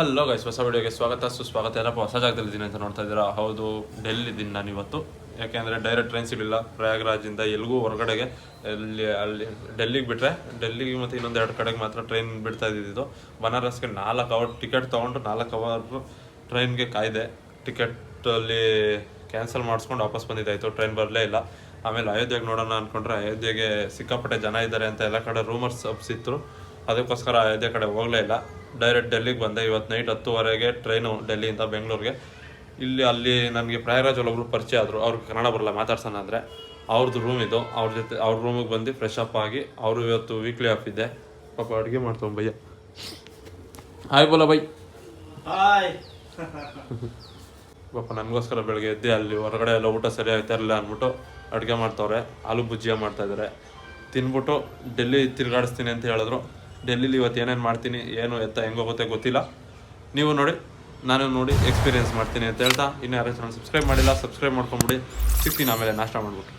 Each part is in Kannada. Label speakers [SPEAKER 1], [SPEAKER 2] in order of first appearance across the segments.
[SPEAKER 1] ಹಲೋ ಗೈಸ್ ಹೊಸ ವಿಡಿಯೋಗೆ ಸ್ವಾಗತ. ಸುಸ್ವಾಗತ. ಏನಪ್ಪ, ಹೊಸ ಜಾಗದಲ್ಲಿದ್ದೀನಿ ಅಂತ ನೋಡ್ತಾ ಇದ್ದೀರಾ? ಹೌದು ಡೆಲ್ಲಿ ಇದ್ದೀನಿ ನಾನು ಇವತ್ತು ಯಾಕೆಂದರೆ ಡೈರೆಕ್ಟ್ ಟ್ರೈನ್ ಸಿಗಲಿಲ್ಲ. ಪ್ರಯಾಗ್ರಾಜಿಂದ ಎಲ್ಲಿಗೂ ಹೊರಗಡೆಗೆ. ಎಲ್ಲಿ, ಅಲ್ಲಿ, ಡೆಲ್ಲಿಗೆ ಬಿಟ್ಟರೆ ಡೆಲ್ಲಿಗೆ ಮತ್ತು ಇನ್ನೊಂದು ಎರಡು ಕಡೆಗೆ ಮಾತ್ರ ಟ್ರೈನ್ ಬಿಡ್ತಾ ಇದ್ದಿದ್ದು ಬನಾರಸ್ಗೆ ನಾಲ್ಕು ಅವರ್ ಟಿಕೆಟ್ ತೊಗೊಂಡು ನಾಲ್ಕು ಅವರ್ ಟ್ರೈನ್ಗೆ ಕಾಯ್ದೆ. ಟಿಕೆಟಲ್ಲಿ ಕ್ಯಾನ್ಸಲ್ ಮಾಡಿಸ್ಕೊಂಡು ವಾಪಸ್ ಬಂದಿದ್ದಾಯಿತು. ಟ್ರೈನ್ ಬರಲೇ ಇಲ್ಲ. ಆಮೇಲೆ ಅಯೋಧ್ಯೆಗೆ ನೋಡೋಣ ಅಂದ್ಕೊಂಡ್ರೆ ಅಯೋಧ್ಯೆಗೆ ಸಿಕ್ಕಾಪಟ್ಟೆ ಜನ ಇದ್ದಾರೆ ಅಂತ ಎಲ್ಲ ಕಡೆ ರೂಮರ್ಸ್ ಅಪ್ಸಿತ್ತು ಅದಕ್ಕೋಸ್ಕರ ಅಯೋಧ್ಯೆ ಕಡೆ ಹೋಗಲೇ ಇಲ್ಲ. ಡೈರೆಕ್ಟ್ ಡೆಲ್ಲಿಗೆ ಬಂದೆ. ಇವತ್ತು ನೈಟ್ ಹತ್ತುವರೆಗೆ ಟ್ರೈನು ಡೆಲ್ಲಿಯಿಂದ ಬೆಂಗಳೂರಿಗೆ ಇಲ್ಲಿ ಅಲ್ಲಿ ನನಗೆ ಪ್ರಯಾಗರಾಜ್ ಒಬ್ಬರು ಪರಿಚಯ ಆದರು. ಅವ್ರಿಗೆ ಕನ್ನಡ ಬರಲ್ಲ ಮಾತಾಡ್ಸೋಣ ಅಂದರೆ. ಅವ್ರದ್ದು ರೂಮ್ ಇದು. ಅವ್ರ ಜೊತೆ ಅವ್ರ ರೂಮಿಗೆ ಬಂದು ಫ್ರೆಶ್ ಅಪ್ ಆಗಿ ಅವರು ಇವತ್ತು ವೀಕ್ಲಿ ಆಫ್ ಇದೆ. ಪಾಪ ಅಡುಗೆ ಮಾಡ್ತಾವ ಭಯ್ಯ. ಹಾಯ್ ಬೋಲ ಬೈ
[SPEAKER 2] ಹಾಯ್
[SPEAKER 1] ಪಾಪ ನನಗೋಸ್ಕರ ಬೆಳಗ್ಗೆ ಎದ್ದೆ ಅಲ್ಲಿ ಹೊರಗಡೆ ಎಲ್ಲ ಊಟ ಸರಿ ಆಗ್ತಾ ಇರಲಿಲ್ಲ ಅಂದ್ಬಿಟ್ಟು ಅಡುಗೆ ಮಾಡ್ತವ್ರೆ. ಆಲೂ ಬುಜ್ಜಿಯ ಮಾಡ್ತಾಯಿದ್ದಾರೆ ತಿನ್ಬಿಟ್ಟು ಡೆಲ್ಲಿ ತಿರುಗಾಡಿಸ್ತೀನಿ ಅಂತ ಹೇಳಿದ್ರು. ಡೆಲ್ಲಿಲಿ ಇವತ್ತು ಏನೇನು ಮಾಡ್ತೀನಿ, ಏನು ಎತ್ತ ಹೆಂಗೋಗುತ್ತೆ ಗೊತ್ತಿಲ್ಲ. ನೀವು ನೋಡಿ, ನಾನು ನೋಡಿ ಎಕ್ಸ್ಪೀರಿಯನ್ಸ್ ಮಾಡ್ತೀನಿ ಅಂತ ಹೇಳ್ತಾ, ಇನ್ನು ಯಾರು ಚಾನಲ್ ಸಬ್ಸ್ಕ್ರೈಬ್ ಮಾಡಿಲ್ಲ ಸಬ್ಸ್ಕ್ರೈಬ್ ಮಾಡ್ಕೊಂಬಿಡಿ. ಸಿಕ್ತೀನಿ ಆಮೇಲೆ ನಾಷ್ಟ ಮಾಡ್ಬಿಟ್ಟು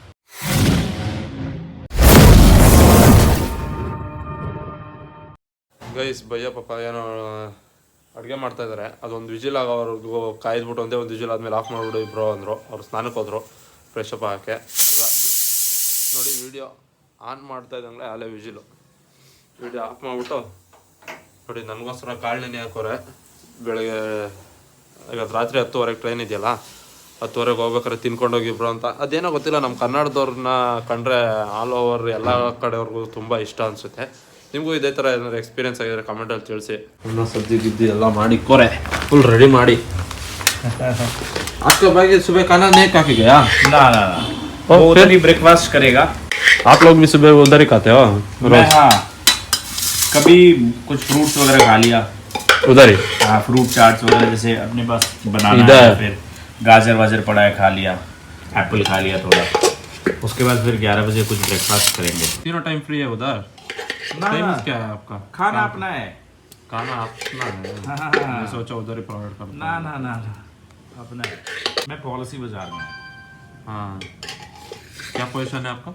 [SPEAKER 1] ಗೈಸ್, ಭಯ್ಯ ಪಾಪ, ಏನೋ, ಅಡುಗೆ ಮಾಡ್ತಾ ಇದ್ದಾರೆ ಅದೊಂದು ವಿಜಿಲ್ ಆಗೋವರೆಗೂ ಕಾಯ್ದುಬಿಟ್ಟು ಒಂದೇ ಒಂದು ವಿಜಿಲ್ ಆದಮೇಲೆ ಆಫ್ ಮಾಡಿಬಿಡು ಇಬ್ರು ಅಂದರು. ಅವ್ರು ಸ್ನಾನಕ್ಕೆ ಹೋದರು ಫ್ರೆಶ್ ಅಪ್ ಹಾಕಿ ನೋಡಿ ವಿಡಿಯೋ ಆನ್ ಮಾಡ್ತಾ ಇದ್ದಂಗೆ ಅಲ್ಲೇ ವಿಜಿಲು. ವಿಡಿಯೋ ಆಫ್ ಮಾಡಿಬಿಟ್ಟು ನೋಡಿ ನನಗೋಸ್ಕರ ಕಾಳನೆನೆ ಹಾಕೋರೆ ಬೆಳಗ್ಗೆ ಇವತ್ತು ರಾತ್ರಿ ಹತ್ತುವರೆಗೆ ಟ್ರೈನ್ ಇದೆಯಲ್ಲ ಹತ್ತುವರೆಗೆ ಹೋಗ್ಬೇಕಾದ್ರೆ ತಿನ್ಕೊಂಡೋಗಿ ಇಬ್ರು ಅಂತ ಅದೇನೋ ಗೊತ್ತಿಲ್ಲ ನಮ್ಮ ಕನ್ನಡದವ್ರನ್ನ ಕಂಡ್ರೆ ಆಲ್ ಓವರ್ ಎಲ್ಲ ಕಡೆಯವ್ರಿಗೂ ತುಂಬ ಇಷ್ಟ ಅನಿಸುತ್ತೆ ನಿಮಗೂ ಇದೇ ಥರ ಏನಾದ್ರು ಎಕ್ಸ್ಪೀರಿಯನ್ಸ್ ಆಗಿದ್ರೆ ಕಮೆಂಟಲ್ಲಿ ತಿಳಿಸಿ ಅನ್ನ ಸಬ್ಜಿ ಗಿದ್ದಿ ಎಲ್ಲ ಮಾಡಿ ಕೊರೆ ಫುಲ್ ರೆಡಿ ಮಾಡಿ आपका भाई सुबह खाना नहीं खा के गया
[SPEAKER 2] ना ना ना
[SPEAKER 1] और
[SPEAKER 2] वो
[SPEAKER 1] फिर?
[SPEAKER 2] उधर ही ब्रेकफास्ट करेगा
[SPEAKER 1] आप लोग भी सुबह उधर ही खाते हो
[SPEAKER 2] मैं हाँ कभी कुछ फ्रूट्स वगैरह खा लिया?
[SPEAKER 1] उधर ही।
[SPEAKER 2] हाँ फ्रूट चाट्स वगैरह जैसे अपने पास बनाना
[SPEAKER 1] इधर।
[SPEAKER 2] है फिर गाजर वाजर पड़ा है खा लिया एप्पल खा लिया थोड़ा। उसके बाद फिर ग्यारह बजे कुछ ब्रेकफास्ट करेंगे।
[SPEAKER 1] तीनों टाइम फ्री है उधर?
[SPEAKER 2] ना,
[SPEAKER 1] टाइम
[SPEAKER 2] ना।
[SPEAKER 1] क्या है आपका?
[SPEAKER 2] खाना अपना है।
[SPEAKER 1] खाना अपना है।
[SPEAKER 2] हाँ, हाँ, हाँ।
[SPEAKER 1] मैं सोचा उधर ही प्रोवाइड कर
[SPEAKER 2] ना ना ना ना। अपना है। मैं पॉलिसी बाज़ार में हूँ।
[SPEAKER 1] हाँ। क्या पोजीशन है आपका?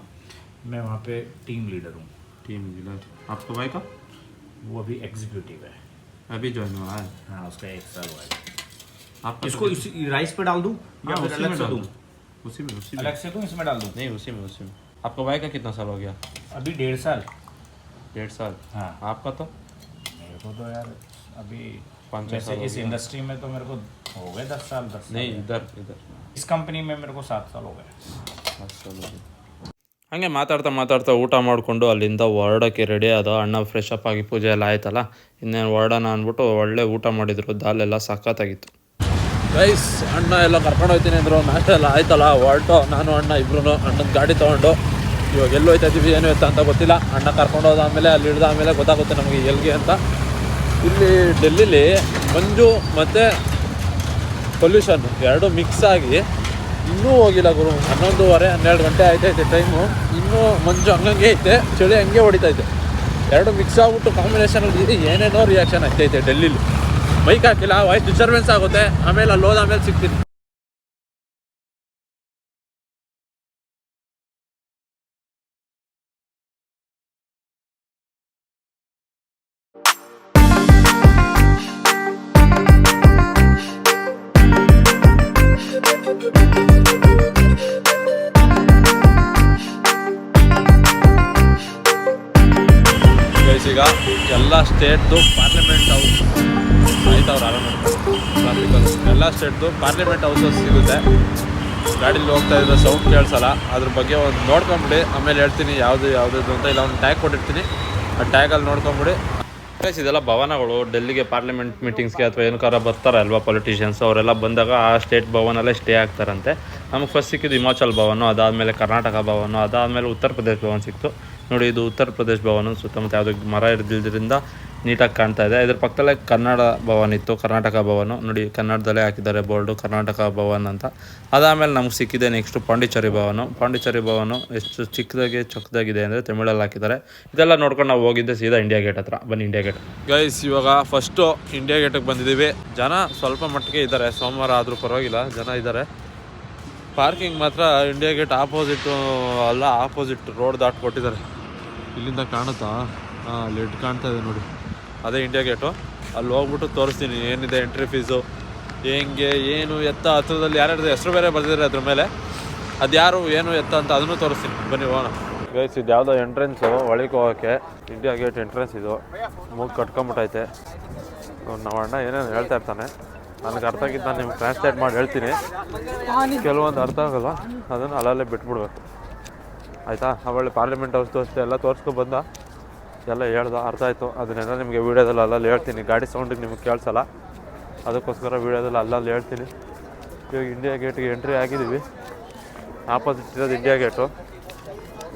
[SPEAKER 2] मैं वहाँ पे टीम लीडर हूँ।
[SPEAKER 1] टीम लीडर आपका भाई का?
[SPEAKER 2] वो अभी एग्जीक्यूटिव है।
[SPEAKER 1] अभी ज्वाइन हुआ है।
[SPEAKER 2] हाँ उसका एक साल हुआ है।
[SPEAKER 1] आपका
[SPEAKER 2] इसको इसी राइस पे डाल दूँ या
[SPEAKER 1] हाँ,
[SPEAKER 2] फिर अलग से दूँ?
[SPEAKER 1] उसी में उसी में।
[SPEAKER 2] अलग से दूँ इसमें डाल दूँ?
[SPEAKER 1] नहीं उसी में उसी में। आपका भाई का कितना साल हो गया?
[SPEAKER 2] अभी डेढ़ साल।
[SPEAKER 1] डेढ़ साल।
[SPEAKER 2] हाँ।
[SPEAKER 1] आपका तो?
[SPEAKER 2] मेरे को तो यार अभी
[SPEAKER 1] पाँच छः साल
[SPEAKER 2] इस इंडस्ट्री में तो मेरे को हो गए दस साल दस
[SPEAKER 1] नहीं इधर इधर।
[SPEAKER 2] इस कंपनी में मेरे को सात साल हो गए। सात साल हो गए।
[SPEAKER 1] ಹಂಗೆ ಮಾತಾಡ್ತಾ ಮಾತಾಡ್ತಾ ಊಟ ಮಾಡಿಕೊಂಡು ಅಲ್ಲಿಂದ ಹೊರಡೋಕ್ಕೆ ರೆಡಿ ಆದ ಅಣ್ಣ ಫ್ರೆಶ್ ಅಪ್ ಆಗಿ ಪೂಜೆ ಎಲ್ಲ ಆಯ್ತಲ್ಲ? ಇನ್ನೇನು ಹೊರಡೋಣ ಅಂದ್ಬಿಟ್ಟು ಒಳ್ಳೆ ಊಟ ಮಾಡಿದ್ರು. ದಾಲ್ ಎಲ್ಲ ಸಖತ್ತಾಗಿತ್ತು. ಗೈಸ್ ಅಣ್ಣ ಎಲ್ಲ ಕರ್ಕೊಂಡು ಹೋಗ್ತೀನಿ ಅಂದರು. ನಾಷ್ಟ ಎಲ್ಲ ಆಯ್ತಲ್ಲ? ಹೊರಟು ನಾನು, ಅಣ್ಣ ಇಬ್ರು ಅಣ್ಣನ ಗಾಡಿ ತೊಗೊಂಡು. ಇವಾಗ ಎಲ್ಲಿ ಹೋಯ್ತಾ ಇದೀವಿ, ಏನು ಎತ್ತ ಅಂತ ಗೊತ್ತಿಲ್ಲ. ಅಣ್ಣ ಕರ್ಕೊಂಡು ಹೋದಾದ್ಮೇಲೆ ಅಲ್ಲಿ ಆಮೇಲೆ ಗೊತ್ತಾಗುತ್ತೆ ನಮಗೆ ಎಲ್ಲಿಗೆ ಅಂತ. ಇಲ್ಲಿ ಡೆಲ್ಲಿಲಿ ಮಂಜು ಮತ್ತು ಪೊಲ್ಯೂಷನ್ ಎರಡು ಮಿಕ್ಸ್ ಆಗಿ ಇನ್ನೂ ಹೋಗಿಲ್ಲ ಗುರು. ಹನ್ನೊಂದುವರೆ, ಹನ್ನೆರಡು ಗಂಟೆ ಆಯ್ತೈತೆ ಟೈಮು ಇನ್ನೂ ಮಂಜು ಹಂಗಂಗೆ ಐತೆ, ಚಳಿ ಹಂಗೆ ಹೊಡಿತೈತೆ. ಎರಡು ಮಿಕ್ಸ್ ಆಗ್ಬಿಟ್ಟು ಕಾಂಬಿನೇಷನಲ್ಲಿ ಏನೇನೋ ರಿಯಾಕ್ಷನ್ ಆಗ್ತೈತೆ ಡೆಲ್ಲಿಲಿ ಬೈಕ್ ಹಾಕಿಲ್ಲ ವಾಯ್ಸ್ ಡಿಸ್ಟರ್ಬೆನ್ಸ್ ಆಗುತ್ತೆ. ಆಮೇಲೆ ಅಲ್ಲಿ ಹೋದ ಆಮೇಲೆ ಸಿಗ್ತೀನಿ. ಈಗ ಎಲ್ಲ ಸ್ಟೇಟ್ದು ಪಾರ್ಲಿಮೆಂಟ್ ಹೌಸ್ ಆಯ್ತವ್ರು ಆರಾಮ ಟ್ರಾಫಿಕಲ್ಲಿ ಎಲ್ಲ ಸ್ಟೇಟ್ದು ಪಾರ್ಲಿಮೆಂಟ್ ಹೌಸಸ್ ಸಿಗುತ್ತೆ. ಗಾಡೀಲಿ ಹೋಗ್ತಾ ಇದ್ರೆ ಸೌಂಡ್ ಕೇಳಿಸಲ್ಲ. ಅದ್ರ ಬಗ್ಗೆ ಒಂದು ನೋಡ್ಕೊಂಬಿಡಿ. ಆಮೇಲೆ ಹೇಳ್ತೀನಿ ಯಾವುದು ಯಾವುದು ಅಂತ. ಇಲ್ಲ, ಒಂದು ಟ್ಯಾಗ್ ಕೊಟ್ಟಿರ್ತೀನಿ. ಆ ಟ್ಯಾಗಲ್ಲಿ ನೋಡ್ಕೊಂಬಿಡಿ. ಪ್ಲೇಸ್ ಇದೆಲ್ಲ ಭವನಗಳು, ಡೆಲ್ಲಿಗೆ ಪಾರ್ಲಿಮೆಂಟ್ ಮೀಟಿಂಗ್ಸ್ಗೆ ಅಥವಾ ಏನಕ್ಕಾರ ಬರ್ತಾರೆ ಅಲ್ವಾ ಪೊಲಿಟಿಷಿಯನ್ಸ್ ಅವರೆಲ್ಲ ಬಂದಾಗ ಆ ಸ್ಟೇಟ್ ಭವನಲ್ಲೇ ಸ್ಟೇ ಆಗ್ತಾರಂತೆ. ನಮಗೆ ಫಸ್ಟ್ ಸಿಕ್ಕಿದ್ದು ಹಿಮಾಚಲ್ ಭವನ, ಅದಾದಮೇಲೆ ಕರ್ನಾಟಕ ಭವನ, ಅದಾದಮೇಲೆ ಉತ್ತರ ಪ್ರದೇಶ ಭವನ ಸಿಕ್ತು. ನೋಡಿ, ಇದು ಉತ್ತರ ಪ್ರದೇಶ ಭವನ, ಸುತ್ತಮುತ್ತ ಯಾವುದೋ ಮರ ಹಿಡಿದಿದ್ದರಿಂದ ನೀಟಾಗಿ ಕಾಣ್ತಾ ಇದೆ. ಇದರ ಪಕ್ಕದಲ್ಲೇ ಕನ್ನಡ ಭವನ್ ಇತ್ತು, ಕರ್ನಾಟಕ ಭವನ್. ನೋಡಿ, ಕನ್ನಡದಲ್ಲೇ ಹಾಕಿದ್ದಾರೆ ಬೋರ್ಡು, ಕರ್ನಾಟಕ ಭವನ್ ಅಂತ. ಅದಾದಮೇಲೆ ನಮ್ಗೆ ಸಿಕ್ಕಿದೆ ನೆಕ್ಸ್ಟ್ ಪಾಂಡಿಚೇರಿ ಭವನು. ಪಾಂಡಿಚೇರಿ ಭವನು ಎಷ್ಟು ಚಿಕ್ಕದಾಗಿ, ಚೊಕ್ಕದಾಗಿದೆ ಅಂದರೆ ತಮಿಳಲ್ಲಿ ಹಾಕಿದ್ದಾರೆ. ಇದೆಲ್ಲ ನೋಡ್ಕೊಂಡು ನಾವು ಹೋಗಿದ್ದೆ ಸೀದಾ ಇಂಡಿಯಾ ಗೇಟ್ ಹತ್ರ. ಬನ್ನಿ ಇಂಡಿಯಾ ಗೇಟ್ ಗೈಸ್ ಇವಾಗ ಫಸ್ಟು ಇಂಡಿಯಾ ಗೇಟಿಗೆ ಬಂದಿದ್ದೀವಿ. ಜನ ಸ್ವಲ್ಪ ಮಟ್ಟಿಗೆ ಇದ್ದಾರೆ. ಸೋಮವಾರ ಆದರೂ ಪರವಾಗಿಲ್ಲ, ಜನ ಇದ್ದಾರೆ. ಪಾರ್ಕಿಂಗ್ ಮಾತ್ರ ಇಂಡಿಯಾ ಗೇಟ್ ಆಪೋಸಿಟ್ ಅಲ್ಲ ಆಪೋಸಿಟ್ ರೋಡ್ ದಾಟ್ ಕೊಟ್ಟಿದ್ದಾರೆ. ಇಲ್ಲಿಂದ ಕಾಣುತ್ತಾ? ಹಾಂ ಲೆಡ್ ಕಾಣ್ತಾ ಇದೆ ನೋಡಿ. ಅದೇ ಇಂಡಿಯಾ ಗೇಟು ಅಲ್ಲಿ ಹೋಗ್ಬಿಟ್ಟು ತೋರಿಸ್ತೀನಿ ಏನಿದೆ ಎಂಟ್ರಿ ಫೀಸು ಹೆಂಗೆ ಏನು ಎತ್ತ ಹತ್ರದಲ್ಲಿ ಯಾರ್ಯಾರ್ದು ಹೆಸರು ಬೇರೆ ಬರ್ದಿದ್ದಾರೆ ಅದ್ರ ಮೇಲೆ. ಅದು ಯಾರು ಏನು ಎತ್ತ ಅಂತ ಅದನ್ನು ತೋರಿಸ್ತೀನಿ. ಬನ್ನಿ ಹೋಗೋಣ. ಗೈಸ್ ಇದು ಯಾವುದೋ ಎಂಟ್ರೆನ್ಸು ಒಳಗೆ ಹೋಗೋಕ್ಕೆ ಇಂಡಿಯಾ ಗೇಟ್ ಎಂಟ್ರೆನ್ಸ್ ಇದು. ಮೂಗು ಕಟ್ಕೊಂಬಿಟ್ಟೈತೆ. ನಮ್ಮ ಅಣ್ಣ ಏನೇನು ಹೇಳ್ತಾ ಇರ್ತಾನೆ. ನನಗೆ ಅರ್ಥ ಆಗಿದ್ದು ನಾನು ನಿಮ್ಗೆ ಟ್ರಾನ್ಸ್ಲೇಟ್ ಮಾಡಿ ಹೇಳ್ತೀನಿ. ಕೆಲವೊಂದು ಅರ್ಥ ಆಗಲ್ಲ ಅದನ್ನು ಅಲ್ಲಲ್ಲೇ ಬಿಟ್ಬಿಡ್ಬೇಕು. ಆಯಿತಾ? ಅವಳು ಪಾರ್ಲಿಮೆಂಟ್ ಹೌಸ್ ತೋರಿಸ್ದೆ ಎಲ್ಲ ತೋರಿಸ್ಕೊಬಂದ ಎಲ್ಲ ಹೇಳ್ದ, ಅರ್ಥ ಆಯಿತು. ಅದನ್ನೆಲ್ಲ ನಿಮಗೆ ವೀಡಿಯೋದಲ್ಲಿ ಅಲ್ಲಲ್ಲಿ ಹೇಳ್ತೀನಿ. ಗಾಡಿ ಸೌಂಡಿಗೆ ನಿಮಗೆ ಕೇಳಿಸಲ್ಲ. ಅದಕ್ಕೋಸ್ಕರ ವೀಡಿಯೋದಲ್ಲಿ ಅಲ್ಲಲ್ಲಿ ಹೇಳ್ತೀನಿ. ಇವಾಗ ಇಂಡಿಯಾ ಗೇಟಿಗೆ ಎಂಟ್ರಿ ಆಗಿದ್ದೀವಿ. ಆಪೋಸಿಟ್ ಇರೋದು ಇಂಡಿಯಾ ಗೇಟು